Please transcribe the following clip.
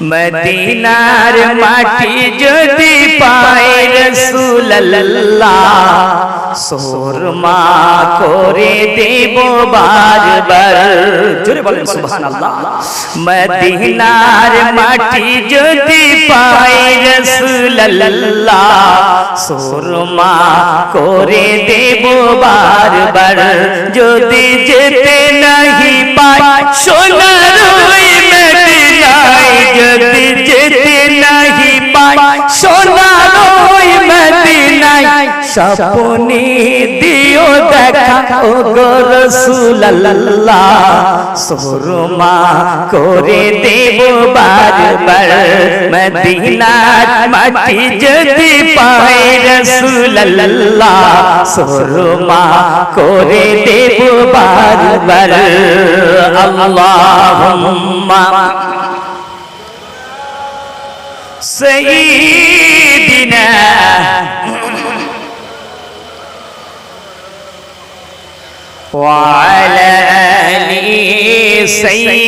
মদিনার মাটি যদি পায় রসুল্লাহ সোরমা করে দেব বারবার। জোরে বলেন সুবহানাল্লাহ। মদিনার মাটি যদি পায় রসুল্লাহ সোরমা করে দেব বারবার। যদি যেতে নাহি পায় সোনার পায় সোনার ওই মদিনায়। স্বপ্নে দিও দেখা ও গো রসুল্লাহ সোরমা করে দেব বারবার। মদিনার মাটি যদি পায় রসুল্লাহ সোরমা করে দেব বারবার। আল্লাহুম্মা سيدنا وعلى آل سيدنا